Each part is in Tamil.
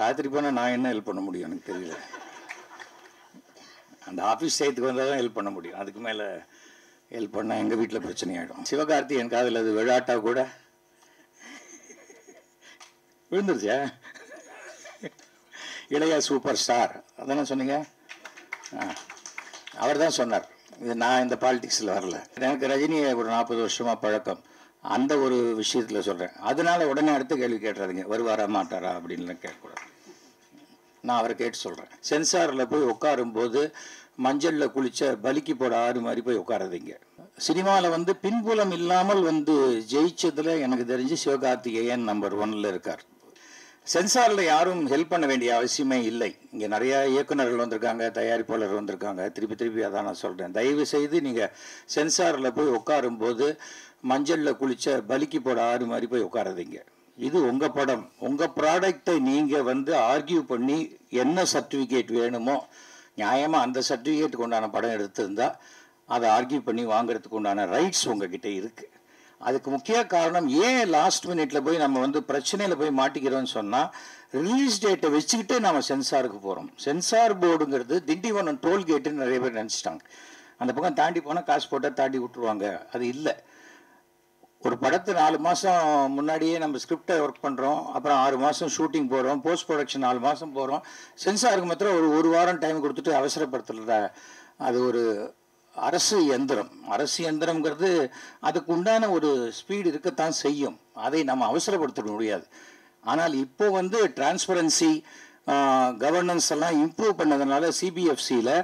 ராத்திரி போனால் நான் என்ன ஹெல்ப் பண்ண முடியும் எனக்கு தெரியல. அந்த ஆஃபீஸ் டயத்துக்கு வந்தால் தான் ஹெல்ப் பண்ண முடியும். அதுக்கு மேலே ஹெல்ப் பண்ணால் எங்கள் வீட்டில் பிரச்சனை ஆகிடும் என் காதில் அது விழாட்டா கூட விழுந்துருச்சா? இளைய சூப்பர் ஸ்டார் அதானே சொன்னீங்க? அவர் தான் சொன்னார். இது நான் இந்த பாலிடிக்ஸில் வரல. எனக்கு ரஜினியை ஒரு நாற்பது வருஷமாக பழக்கம். அந்த ஒரு விஷயத்தில் சொல்கிறேன் அதனால உடனே அடுத்த கேள்வி கேட்டுறாதீங்க. வருவாரா மாட்டாரா அப்படின்லாம் கேட்கக்கூடாது. நான் அவரை கேட்டு சொல்கிறேன் சென்சாரில் போய் உட்காரும்போது மஞ்சளில் குளித்த பலிக்கு போட ஆறு மாதிரி போய் உட்காராதீங்க. சினிமாவில் வந்து பின்புலம் இல்லாமல் வந்து ஜெயிச்சதில் எனக்கு தெரிஞ்சு சிவகார்த்திகேயன் நம்பர் ஒன்னில் இருக்கார். சென்சாரில் யாரும் ஹெல்ப் பண்ண வேண்டிய அவசியமே இல்லை. இங்கே நிறையா இயக்குனர்கள் வந்திருக்காங்க தயாரிப்பாளர் வந்திருக்காங்க. திருப்பி திருப்பி அதான் நான் சொல்கிறேன் தயவு செய்து நீங்கள் சென்சாரில் போய் உட்காரும்போது மஞ்சளில் குளிச்ச பலிக்கு போட ஆறு மாதிரி போய் உட்காராதீங்க இது உங்கள் படம். உங்கள் ப்ராடக்டை நீங்கள் வந்து ஆர்கியூ பண்ணி என்ன சர்டிஃபிகேட் வேணுமோ நியாயமாக அந்த சர்டிஃபிகேட்டுக்கு உண்டான படம் எடுத்திருந்தால் அதை ஆர்கியூ பண்ணி வாங்குறதுக்கு உண்டான ரைட்ஸ் உங்ககிட்ட இருக்குது அதுக்கு முக்கிய காரணம் ஏன் லாஸ்ட் மினிட்ல போய் நம்ம வந்து பிரச்சனையில் போய் மாட்டிக்கிறோம்னு சொன்னால் ரிலீஸ் டேட்டை வச்சுக்கிட்டே நம்ம சென்சாருக்கு போகிறோம் சென்சார் போர்டுங்கிறது திண்டிவனம் டோல்கேட்டுன்னு நிறைய பேர் நினச்சிட்டாங்க. அந்த பக்கம் தாண்டி போனால் காசு போட்டால் தாண்டி விட்டுருவாங்க. அது இல்லை. ஒரு படத்தை நாலு மாதம் முன்னாடியே நம்ம ஸ்கிரிப்டை ஒர்க் பண்ணுறோம் அப்புறம் ஆறு மாதம் ஷூட்டிங் போகிறோம் போஸ்ட் ப்ரொடக்ஷன் நாலு மாதம் போகிறோம் சென்சாருக்கு மாத்திரம் ஒரு ஒரு வாரம் டைம் கொடுத்துட்டு அவசரப்படுத்துறத? அது ஒரு அரசு எந்திரம் அரசு எந்திரம்ங்கிறது அதுக்கு உண்டான ஒரு ஸ்பீடு இருக்கத்தான் செய்யும். அதை நம்ம அவசரப்படுத்த முடியாது. ஆனால் இப்போ வந்து டிரான்ஸ்பரன்சி கவர்னன்ஸ் எல்லாம் இம்ப்ரூவ் பண்ணதுனால சிபிஎஃப்சியில்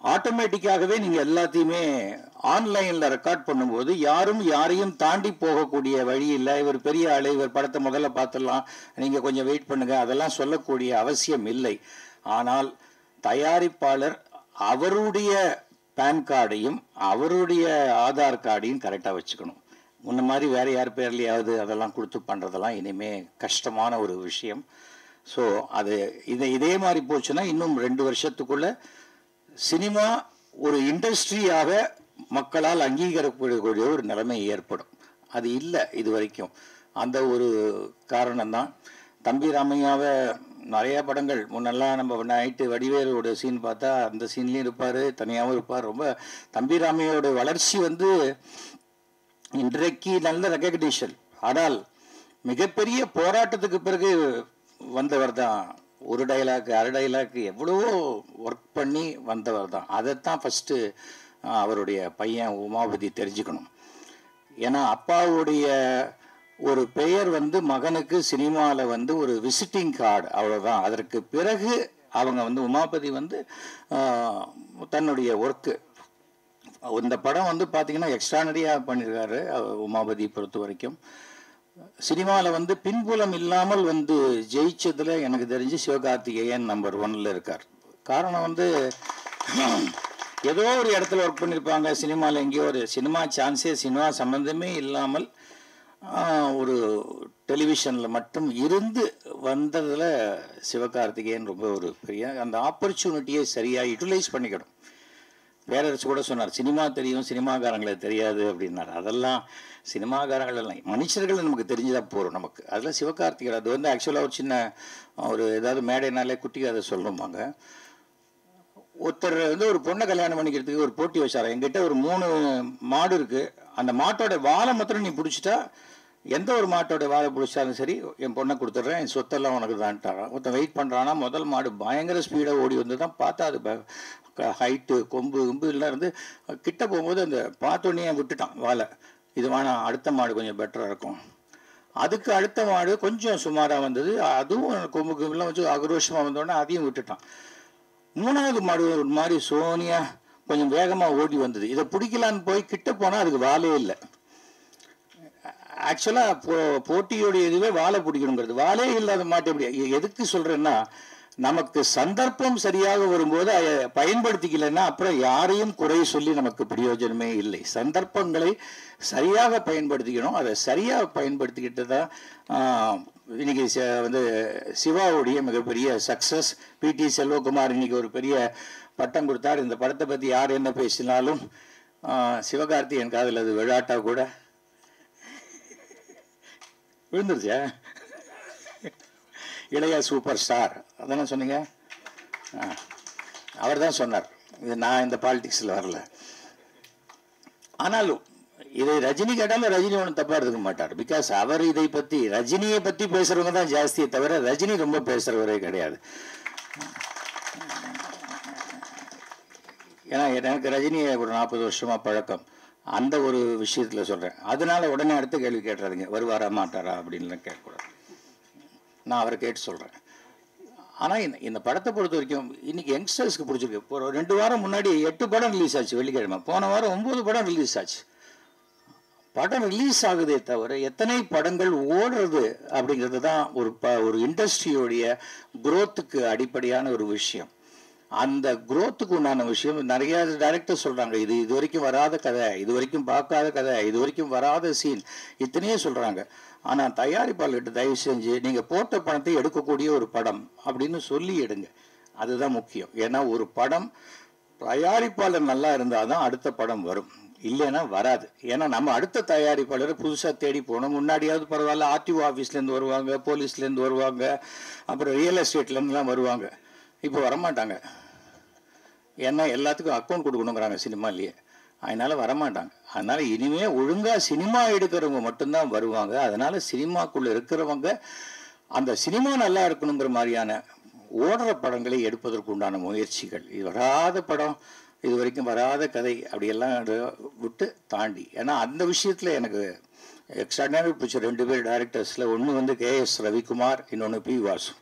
ஆட்டோமேட்டிக்காகவே நீங்கள் எல்லாத்தையுமே ஆன்லைனில் ரெக்கார்ட் பண்ணும்போது யாரும் யாரையும் தாண்டி போகக்கூடிய வழி இல்லை. இவர் பெரிய ஆளு இவர் படத்தை முதல்ல பார்த்துடலாம். நீங்கள் கொஞ்சம் வெயிட் பண்ணுங்கள் அதெல்லாம் சொல்லக்கூடிய அவசியம் இல்லை. ஆனால் தயாரிப்பாளர் அவருடைய பேன் கார்டையும் அவருடைய ஆதார் கார்டையும் கரெக்டாக வச்சுக்கணும். முன்ன மாதிரி வேறு யார் பேர்லையாவது அதெல்லாம் கொடுத்து பண்ணுறதெல்லாம் இனிமே கஷ்டமான ஒரு விஷயம். ஸோ அது இதை இதே மாதிரி போச்சுன்னா இன்னும் ரெண்டு வருஷத்துக்குள்ளே சினிமா ஒரு இண்டஸ்ட்ரியாக மக்களால் அங்கீகரிக்கக்கூடிய ஒரு நிலைமை ஏற்படும். அது இல்லை இது வரைக்கும் அந்த ஒரு காரணம் தான் தம்பி ராமையாவை நிறைய படங்கள். முன்னெல்லாம் நம்ம நைட்டு வடிவேலோட சீன் பார்த்தா அந்த சீன்லேயும் இருப்பார் தனியாகவும் இருப்பார். ரொம்ப தம்பி ராமையோட வளர்ச்சி வந்து இன்றைக்கு நல்ல ரெக்கக்னிஷன் ஆனால் மிகப்பெரிய போராட்டத்துக்கு பிறகு வந்தவர் தான் ஒரு டைலாக் அரை டைலாக் எவ்வளவோ ஒர்க் பண்ணி வந்தவர் தான். அதைத்தான் ஃபஸ்ட்டு அவருடைய பையன் உமாபதி தெரிஞ்சுக்கணும். ஏன்னா அப்பாவுடைய ஒரு பெயர் வந்து மகனுக்கு சினிமாவில் வந்து ஒரு விசிட்டிங் கார்டு அவ்வளோதான் அதற்கு பிறகு அவங்க வந்து உமாபதி வந்து தன்னுடைய ஒர்க்கு இந்த படம் வந்து பார்த்தீங்கன்னா எக்ஸ்ட்ரானரியாக பண்ணியிருக்காரு உமாபதி பொறுத்த வரைக்கும் சினிமாவில் வந்து பின்புலம் இல்லாமல் வந்து ஜெயிச்சதில் எனக்கு தெரிஞ்சு சிவகார்த்திகேயன் நம்பர் ஒன்ல இருக்கார். காரணம் வந்து ஏதோ ஒரு இடத்துல ஒர்க் பண்ணியிருப்பாங்க சினிமாவில் எங்கேயோ ஒரு சினிமா சான்ஸே சினிமா சம்மந்தமே இல்லாமல் ஒரு டெலிவிஷனில் மட்டும் இருந்து வந்ததில் சிவகார்த்திகேயன் ரொம்ப ஒரு பெரிய அந்த ஆப்பர்ச்சுனிட்டியை சரியாக யூட்டிலைஸ் பண்ணிக்கணும். பேரரசு கூட சொன்னார் சினிமா தெரியும் சினிமாக்காரங்களை தெரியாது அப்படின்னார். அதெல்லாம் சினிமாக்காரங்கள் எல்லாம் மனுஷர்கள் நமக்கு தெரிஞ்சுதான் போகிறோம் நமக்கு. அதில் சிவகார்த்திகர் அது வந்து ஆக்சுவலாக ஒரு சின்ன ஒரு ஏதாவது மேடைனாலே குட்டி கதை சொல்லுவாங்க ஒருத்தர் வந்து ஒரு பொண்ணை கல்யாணம் பண்ணிக்கிறதுக்கு ஒரு போட்டி வச்சார். என்கிட்ட ஒரு மூணு மாடு இருக்குது அந்த மாட்டோட வாழை மாத்திரம் நீ பிடிச்சிட்டா எந்த ஒரு மாட்டோட வாழை பிடிச்சாலும் சரி என் பொண்ணை கொடுத்துட்றேன் என் சொத்தெல்லாம் உனக்கு தான்ட்டாரான் ஒருத்தன் வெயிட் பண்ணுறான்னா முதல் மாடு பயங்கர ஸ்பீடாக ஓடி வந்து தான் பார்த்தா அது ஹைட்டு கொம்பு கொம்பு எல்லாம் இருந்து கிட்ட போகும்போது அந்த பார்த்தோன்னே விட்டுட்டான் வாழை இது வேணாம் அடுத்த மாடு கொஞ்சம் பெட்டராக இருக்கும். அதுக்கு அடுத்த மாடு கொஞ்சம் சுமாராக வந்தது. அதுவும் கொம்பு கொம்புலாம் வச்சு ஆக்ரோஷமாக வந்தோடனே அதையும் விட்டுட்டான். மூணாவது மாடு ஒரு மாதிரி சோனியா கொஞ்சம் வேகமாக ஓடி வந்தது. இதை பிடிக்கலான்னு போய் கிட்ட போனால் அதுக்கு வாலே இல்லை. ஆக்சுவலாக போ போட்டியோடைய இதுவே வாழை பிடிக்கணுங்கிறது. வாழே இல்லாத மாட்டே எப்படி? எதுக்கு சொல்கிறேன்னா நமக்கு சந்தர்ப்பம் சரியாக வரும்போது பயன்படுத்திக்கலைன்னா அப்புறம் யாரையும் குறை சொல்லி நமக்கு பிரயோஜனமே இல்லை. சந்தர்ப்பங்களை சரியாக பயன்படுத்திக்கணும். அதை சரியாக பயன்படுத்திக்கிட்டு தான் இன்னைக்கு ச- வந்து சிவாவுடைய மிகப்பெரிய சக்ஸஸ் பிடி செல்வகுமார் இன்னைக்கு ஒரு பெரிய பட்டம் கொடுத்தார். இந்த படத்தை பற்றி யார் என்ன பேசினாலும் சிவகார்த்தி சிவகார்த்திகேயன் காதில் அது விழாட்டா கூட விழுந்துருச்சியா இளைய சூப்பர் ஸ்டார் அதானே சொன்னீங்க? அவர் தான் சொன்னார். இது நான் இந்த பாலிடிக்ஸில் வரல. ஆனாலும் இதை ரஜினி கேட்டாலும் ரஜினி ஒன்றும் தப்பாக எடுத்துக்க மாட்டார். பிகாஸ் அவர் இதை பற்றி ரஜினியை பற்றி பேசுகிறவங்க தான் ஜாஸ்தியே தவிர ரஜினி ரொம்ப பேசுகிறவரே கிடையாது. ஏன்னா எனக்கு ரஜினியை ஒரு நாற்பது வருஷமாக பழக்கம். அந்த ஒரு விஷயத்தில் சொல்கிறேன் அதனால உடனே அடுத்து கேள்வி கேட்டுறாதீங்க. வருவாரா மாட்டாரா அப்படின்லாம் கேட்கக்கூடாது. நான் அவரை கேட்டு சொல்கிறேன் ஆனால் இந்த இந்த படத்தை பொறுத்த வரைக்கும் இன்றைக்கி யங்ஸ்டர்ஸ்க்கு பிடிச்சிருக்கு. ஒரு ரெண்டு வாரம் முன்னாடி எட்டு படம் ரிலீஸ் ஆச்சு வெள்ளிக்கிழமை. போன வாரம் ஒம்பது படம் ரிலீஸ் ஆச்சு. படம் ரிலீஸ் ஆகுதே தவிர எத்தனை படங்கள் ஓடுறது அப்படிங்கிறது தான் ஒரு ப ஒரு இண்டஸ்ட்ரியோடைய குரோத்துக்கு அடிப்படையான ஒரு விஷயம். அந்த குரோத்துக்கு உண்டான விஷயம் நிறைய டைரக்டர் சொல்கிறாங்க இது இது வரைக்கும் வராத கதை இது வரைக்கும் பார்க்காத கதை இது வரைக்கும் வராத சீன் இத்தனையே சொல்கிறாங்க ஆனால் தயாரிப்பாளர்கிட்ட தயவு செஞ்சு நீங்கள் போட்ட பணத்தை எடுக்கக்கூடிய ஒரு படம் அப்படின்னு சொல்லி எடுங்க. அதுதான் முக்கியம். ஏன்னா ஒரு படம் தயாரிப்பாளர் நல்லா இருந்தால் தான் அடுத்த படம் வரும். இல்லைன்னா வராது. ஏன்னா நம்ம அடுத்த தயாரிப்பாளரை புதுசாக தேடி போகணும். முன்னாடியாவது பரவாயில்ல ஆர்டிஓ ஆஃபீஸ்லேருந்து வருவாங்க போலீஸ்லேருந்து வருவாங்க அப்புறம் ரியல் எஸ்டேட்லேருந்துலாம் வருவாங்க. இப்போ வரமாட்டாங்க. ஏன்னா எல்லாத்துக்கும் அக்கௌண்ட் கொடுக்கணுங்கிறாங்க சினிமாலேயே. அதனால் வரமாட்டாங்க. அதனால் இனிமேல் ஒழுங்காக சினிமா எடுக்கிறவங்க மட்டும்தான் வருவாங்க. அதனால் சினிமாக்குள்ளே இருக்கிறவங்க அந்த சினிமா நல்லா இருக்கணுங்கிற மாதிரியான ஓடுற படங்களை எடுப்பதற்கு உண்டான முயற்சிகள். இது வராத படம் இது வரைக்கும் வராத கதை அப்படியெல்லாம் விட்டு தாண்டி. ஏன்னா அந்த விஷயத்தில் எனக்கு எக்ஸ்ட்ராடினரி பிடிச்ச ரெண்டு பேர் டேரக்டர்ஸில் ஒன்று வந்து கே எஸ் ரவிக்குமார் இன்னொன்று பி வாசு.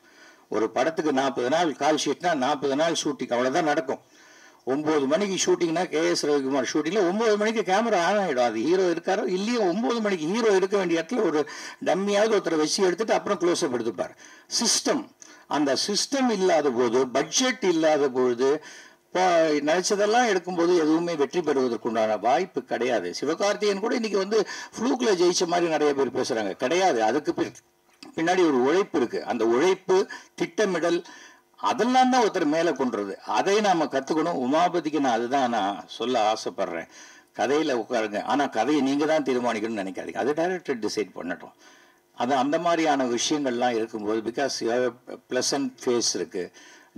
ஒரு படத்துக்கு நாற்பது நாள் கால் ஷீட்னா நாற்பது நாள் ஷூட்டிங் அவ்வளோதான் நடக்கும். ஒம்பது மணிக்கு ஷூட்டிங்னா கே எஸ் ரவிக்குமார் ஷூட்டிங்கில் ஒம்பது மணிக்கு கேமரா ஆன் ஆகிடும் அது ஹீரோ இருக்காரோ இல்லையோ ஒம்பது மணிக்கு ஹீரோ இருக்க வேண்டிய இடத்துல ஒரு டம்மியாவது ஒருத்தரை வச்சு எடுத்துட்டு அப்புறம் க்ளோஸ்அப் எடுத்துப்பார். சிஸ்டம் அந்த சிஸ்டம் இல்லாத போது பட்ஜெட் இல்லாத பொழுது இப்போ நினைச்சதெல்லாம் எடுக்கும்போது எதுவுமே வெற்றி பெறுவதற்குண்டான வாய்ப்பு கிடையாது. சிவகார்த்திகேயன் கூட இன்னைக்கு வந்து ஃப்ளூக்கில் ஜெயிச்ச மாதிரி நிறைய பேர் பேசுகிறாங்க கிடையாது. அதுக்கு பின்னாடி ஒரு உழைப்பு இருக்கு. அந்த உழைப்பு திட்டமிடல் அதெல்லாம் தான் ஒருத்தர் மேலே கொண்டுறது அதை நாம் கற்றுக்கணும் உமாபதிக்கு நான் அதுதான் நான் சொல்ல ஆசைப்படுறேன். கதையில் உட்காருங்க. ஆனால் கதையை நீங்கள் தான் தீர்மானிக்கணும்னு நினைக்காதீங்க. அது டைரக்டர் டிசைட் பண்ணட்டும். அது அந்த மாதிரியான விஷயங்கள்லாம் இருக்கும்போது பிகாஸ் ப்ளசன்ட் ஃபேஸ் இருக்குது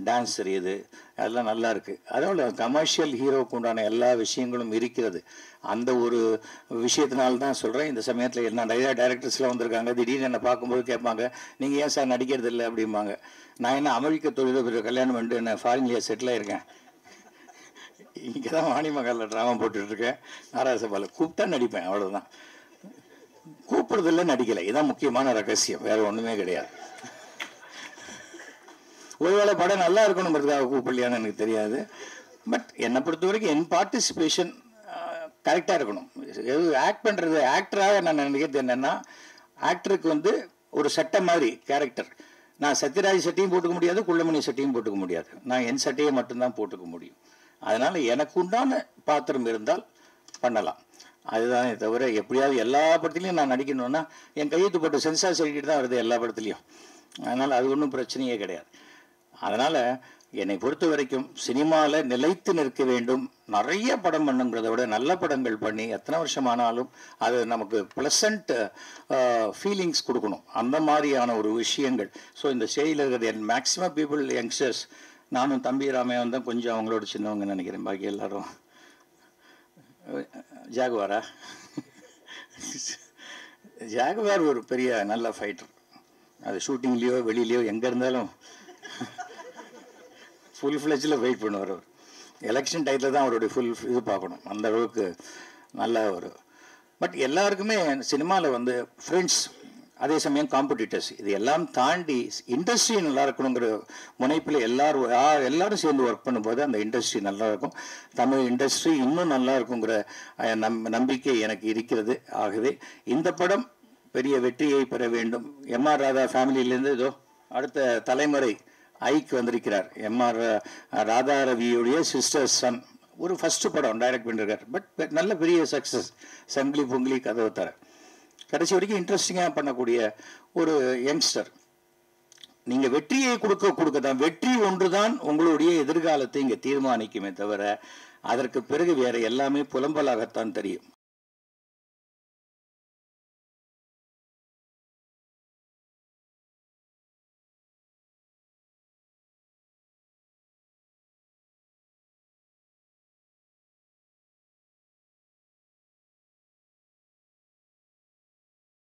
டான்ஸ் தெரியுது அதெல்லாம் நல்லா இருக்குது அதனால் கமர்ஷியல் ஹீரோக்கு உண்டான எல்லா விஷயங்களும் இருக்கிறது. அந்த ஒரு விஷயத்தினால்தான் சொல்கிறேன் இந்த சமயத்தில் என்ன நிறையா டைரக்டர்ஸ்லாம் வந்திருக்காங்க. திடீர்னு என்னை பார்க்கும்போது கேட்பாங்க நீங்கள் ஏன் சார் நடிக்கிறது இல்லை? அப்படிம்பாங்க. நான் என்ன அமெரிக்க தொழிலதிபர் கல்யாணம் பண்ணிட்டு என்ன ஃபாரின்லேயே செட்டில் ஆயிருக்கேன்? இங்கே தான் வாணிமகாலில் ட்ராமா போட்டுட்ருக்கேன் நாராசபாவில் கூப்பிட்டா நடிப்பேன் அவ்வளோதான் கூப்பிட்றதில்ல நடிக்கலை. இதுதான் முக்கியமான ரகசியம். வேறு ஒன்றுமே கிடையாது. ஒருவேளை படம் நல்லா இருக்கணுங்கிறதுக்காக கூப்பிடலையான்னு எனக்கு தெரியாது. பட் என்னை பொறுத்த வரைக்கும் என் பார்ட்டிசிபேஷன் கரெக்டாக இருக்கணும். எது ஆக்ட் பண்ணுறது ஆக்டராக நான் நினைக்கிறது என்னென்னா ஆக்டருக்கு வந்து ஒரு சட்டை மாதிரி கேரக்டர் நான் சத்யராஜ் சட்டையும் போட்டுக்க முடியாது குள்ளமணி சட்டையும் போட்டுக்க முடியாது. நான் என் சட்டையை மட்டும்தான் போட்டுக்க முடியும். அதனால் எனக்கு உண்டான பாத்திரம் இருந்தால் பண்ணலாம். அதுதானே தவிர எப்படியாவது எல்லா படத்துலையும் நான் நடிக்கணும்னா என் கையெழுத்து போட்டு சென்சார் சர்டிஃபிகேட் தான் வருது எல்லா படத்துலையும். அதனால் அது ஒன்றும் பிரச்சனையே கிடையாது. அதனால் என்னை பொறுத்த வரைக்கும் சினிமாவில் நிலைத்து நிற்க வேண்டும். நிறைய படம் பண்ணுங்கிறத விட நல்ல படங்கள் பண்ணி எத்தனை வருஷம் ஆனாலும் அது நமக்கு ப்ளசண்ட் ஃபீலிங்ஸ் கொடுக்கணும். அந்த மாதிரியான ஒரு விஷயங்கள். ஸோ இந்த ஸ்டேஜில் இருக்கிறது என் மேக்ஸிமம் பீப்புள் யங்ஸ்டர்ஸ் நானும் தம்பி ராமையன் தான் கொஞ்சம் அவங்களோட சின்னவங்க நினைக்கிறேன். பாக்கி எல்லாரும் ஜாகுவாரா? ஜாகுவார் ஒரு பெரிய நல்ல ஃபைட்டர் அது ஷூட்டிங்லேயோ வெளியிலையோ எங்கே இருந்தாலும் ஃபுல் ஃப்ளெஜில் வெயிட் பண்ணுவார் அவர். எலெக்ஷன் டைத்தில் தான் அவருடைய ஃபுல் இது பார்க்கணும். அந்த அளவுக்கு நல்ல ஒரு பட் எல்லாருக்குமே சினிமாவில் வந்து ஃப்ரெண்ட்ஸ் அதே சமயம் காம்படிட்டர்ஸ் இது எல்லாம் தாண்டி இண்டஸ்ட்ரி நல்லா இருக்கணுங்கிற முனைப்பில் எல்லாரும் எல்லாரும் சேர்ந்து ஒர்க் பண்ணும்போது அந்த இண்டஸ்ட்ரி நல்லா இருக்கும். தமிழ் இண்டஸ்ட்ரி இன்னும் நல்லா இருக்குங்கிற நம் நம்பிக்கை எனக்கு இருக்கிறது. ஆகவே இந்த படம் பெரிய வெற்றியை பெற வேண்டும். எம் ஆர் ராதா ஃபேமிலியிலேருந்து இதோ அடுத்த தலைமுறை ஐக்கு வந்திருக்கிறார். எம்ஆர் ராதா ரவியுடைய சிஸ்டர் சன் ஒரு ஃபஸ்ட்டு படம் டைரக்ட் பண்ணியிருக்கார் பட் நல்ல பெரிய சக்ஸஸ் சங்கிலி பொங்கிலி கதவை தர. கடைசி வரைக்கும் இன்ட்ரெஸ்டிங்காக பண்ணக்கூடிய ஒரு யங்ஸ்டர் நீங்க வெற்றியை கொடுக்க கொடுக்க தான் வெற்றி ஒன்று தான் உங்களுடைய எதிர்காலத்தை இங்க தீர்மானிக்குமே தவிர அதற்கு பிறகு வேற எல்லாமே புலம்பலாகத்தான் தெரியும்.